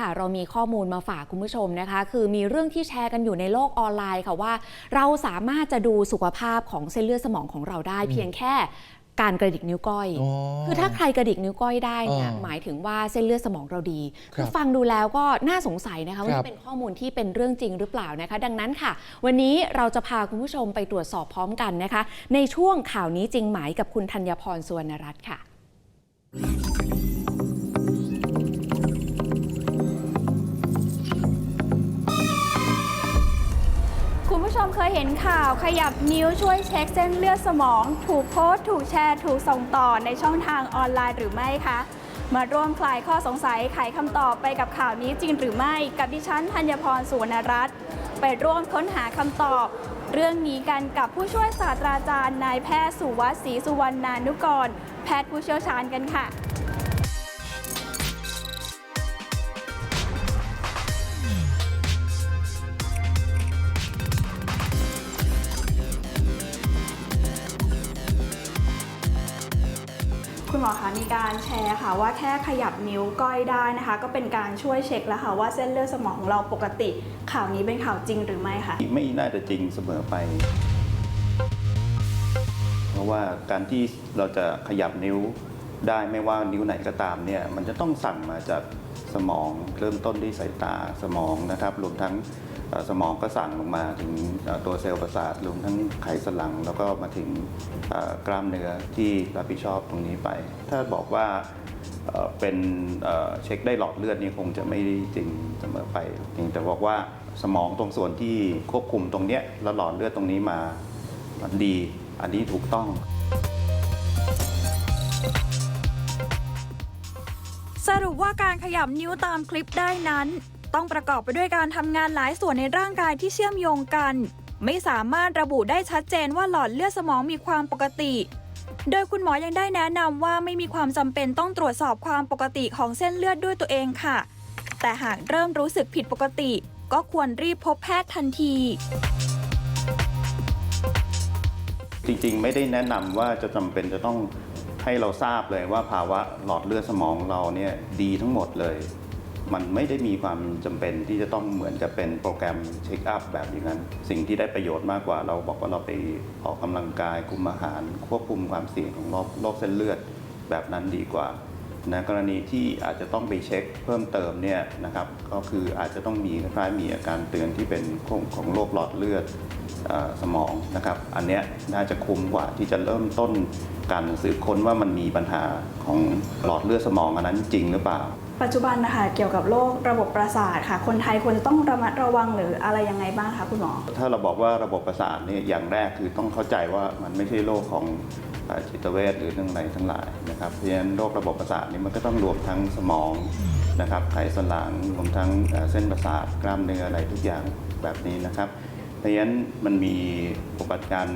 ค่ะเรามีข้อมูลมาฝากคุณผู้ชมนะคะ คือมีเรื่องที่แชร์กันอยู่ในโลกออนไลน์ค่ะว่า เราสามารถจะดูสุขภาพของเส้นเลือดสมองของเราได้ เพียงแค่การกระดิกนิ้วก้อยอ๋อคือถ้าใครกระดิกนิ้วก้อยได้เนี่ยอ๋อหมายถึงว่าเส้นเลือดสมองเราดีครับฟังดูแล้วก็น่าสงสัยนะคะว่าครับนี่เป็นข้อมูลที่เป็นเรื่องจริงหรือเปล่านะคะ ดังนั้นค่ะ วันนี้เราจะพาคุณผู้ชมไปตรวจสอบพร้อมกันนะคะ ในช่วงข่าวนี้จริงไหมกับคุณธัญพรสุวรรณรัตน์ค่ะ เคยเห็นข่าวขยับนิ้วช่วยเช็คเส้นเลือดสมอง ถูกโพสต์ถูกแชร์ ถูกส่งต่อในช่องทางออนไลน์หรือไม่คะ มาร่วมคลายข้อสงสัยไขคำตอบไปกับข่าวนี้จริงหรือไม่ กับดิฉันธัญพรสุวรรณรัตน์ไปร่วมค้นหาคำตอบ เรื่องนี้กันกับผู้ช่วยศาสตราจารย์นายแพทย์สุวัสด์ศรีสุวรรณานุกร แพทย์ผู้เชี่ยวชาญกันค่ะ คุณหมอคะมีการแชร์ค่ะ ว่าแค่ขยับนิ้วก้อยได้นะคะ ก็เป็นการช่วยเช็คแล้วค่ะว่าเส้นเลือดสมองของเราปกติ ข่าวนี้เป็นข่าวจริงหรือไม่คะไม่น่าจะจริงเสมอไป เพราะว่าการที่เราจะขยับนิ้วได้ไม่ว่านิ้วไหนก็ตามเนี่ยมันจะต้องสั่งมาจากสมองเริ่มต้นที่สายตาสมองนะครับรวมทั้ง สมองก็สั่งลงมาถึงตัวเซลล์ประสาทรวมทั้งไขสันหลัง แล้วก็มาถึงกล้ามเนื้อที่รับผิดชอบตรงนี้ไป ถ้าบอกว่าเป็นเช็คได้หลอดเลือดนี่คงจะไม่จริงเสมอไปเพียงแต่บอกว่าสมองตรงส่วนที่ควบคุมตรงเนี้ยแล้วหลอดเลือดตรงนี้มาดี อันนี้ถูกต้อง สรุปว่าการขยับนิ้วตามคลิปได้นั้น ต้องประกอบไปด้วยการทำงานหลายส่วนในร่างกายที่เชื่อมโยงกัน ไม่สามารถระบุได้ชัดเจนว่าหลอดเลือดสมองมีความปกติ โดยคุณหมอยังได้แนะนำว่าไม่มีความจำเป็นต้องตรวจสอบความปกติของเส้นเลือดด้วยตัวเองค่ะ แต่หากเริ่มรู้สึกผิดปกติ ก็ควรรีบพบแพทย์ทันทีจริงๆ ไม่ได้แนะนำว่าจะจำเป็นจะต้องให้เราทราบเลยว่าภาวะหลอดเลือดสมองเราเนี่ยดีทั้งหมดเลย มันไม่ได้มีความจำเป็นที่จะต้องเหมือนกับเป็นโปรแกรมเช็คอัพแบบอย่างนั้น สิ่งที่ได้ประโยชน์มากกว่าเราบอกว่าเราไปออกกำลังกายคุมอาหาร ควบคุมความเสี่ยงของโรคโรคเส้นเลือดแบบนั้นดีกว่านะกรณีที่อาจจะต้องไปเช็คเพิ่มเติมเนี่ยนะครับก็คืออาจจะต้องมีคล้ายๆมีอาการเตือนที่เป็นของของโรคหลอดเลือดอสมองนะครับ อันเนี้ยน่าจะคุ้มกว่าที่จะเริ่มต้นการสืบค้นว่ามันมีปัญหาของหลอดเลือดสมองอันนั้นจริงหรือเปล่า ปัจจุบันนะคะเกี่ยวกับโรคระบบประสาทค่ะ คนไทยควรจะต้องระมัดระวังหรืออะไรยังไงบ้างคะคุณหมอ ถ้าเราบอกว่าระบบประสาทเนี่ยอย่างแรกคือต้องเข้าใจว่ามันไม่ใช่โรคของจิตเวชหรือเรื่องอะไรทั้งหลายนะครับเพราะฉะนั้นโรคระบบประสาทนี่มันก็ต้องรวมทั้งสมองนะครับไขสันหลังรวมทั้งเส้นประสาทกล้ามเนื้ออะไรทุกอย่างแบบนี้นะครับเพราะฉะนั้นมันมีอุบัติการ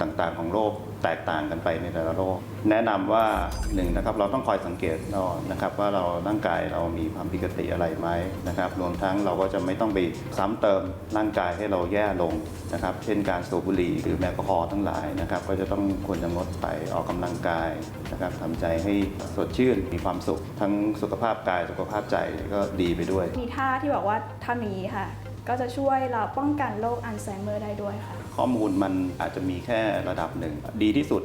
ต่างๆ ของโรคแตกต่างกันไปในแต่ละโรคแนะนำว่าหนึ่งนะครับเราต้องคอยสังเกตนะครับว่าเราร่างกายเรามีความผิดปกติอะไรไหมนะครับรวมทั้งเราก็จะไม่ต้องไปซ้ำเติมร่างกายให้เราแย่ลงนะครับเช่นการสูบบุหรี่หรือแอลกอฮอล์ทั้งหลายนะครับก็จะต้องควรจะงดไปออกกำลังกายนะครับทำใจให้สดชื่นมีความสุข ทั้งสุขภาพกายสุขภาพใจก็ดีไปด้วย มีท่าที่บอกว่าท่านี้ค่ะ ก็จะช่วยเราป้องกันโรคอัลไซเมอร์ได้ด้วยค่ะ ข้อมูลมันอาจจะมีแค่ระดับหนึ่ง ดีที่สุด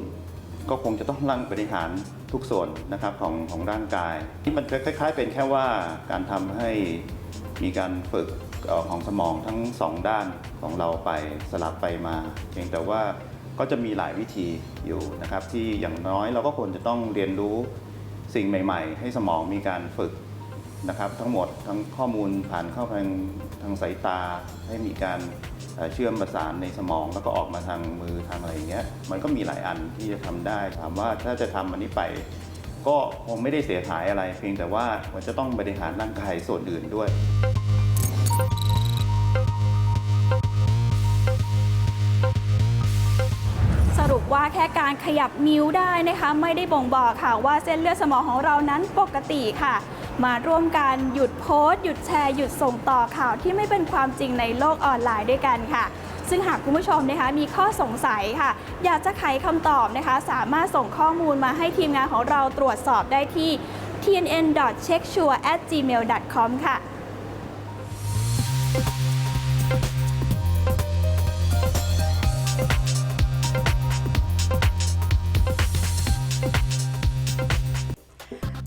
ก็คงจะต้องร่างบริหารทุกส่วนนะครับของของร่างกาย ที่มันคล้าย ๆ เป็นแค่ว่าการทำให้มีการฝึกของสมองทั้งสองด้านของเราไปสลับไปมา เพียงแต่ว่าก็จะมีหลายวิธีอยู่นะครับ ที่อย่างน้อยเราก็ควรจะต้องเรียนรู้สิ่งใหม่ ๆ ให้สมองมีการฝึกนะครับ ทั้งหมดทั้งข้อมูลผ่านเข้าทางทางสายตาให้มีการ เชื่อมประสานในสมองแล้วก็ออกมาทางมือทางอะไรอย่างเงี้ยมันก็มีหลายอันที่จะทำได้ถามว่าถ้าจะทำอันนี้ไป ก็คงไม่ได้เสียหายอะไร เพียงแต่ว่ามันจะต้องบริหารร่างกายส่วนอื่นด้วยสรุปว่าแค่การขยับนิ้วได้นะคะ ไม่ได้บ่งบอกค่ะว่าเส้นเลือดสมองของเรานั้นปกติค่ะ มาร่วมกันหยุดโพสต์ หยุดแชร์ หยุดส่งต่อข่าวที่ไม่เป็นความจริงในโลกออนไลน์ด้วยกันค่ะ ซึ่งหากคุณผู้ชมนะคะมีข้อสงสัยค่ะ อยากจะไขคำตอบนะคะ สามารถส่งข้อมูลมาให้ทีมงานของเราตรวจสอบได้ที่ tnn.checksure@gmail.com ค่ะ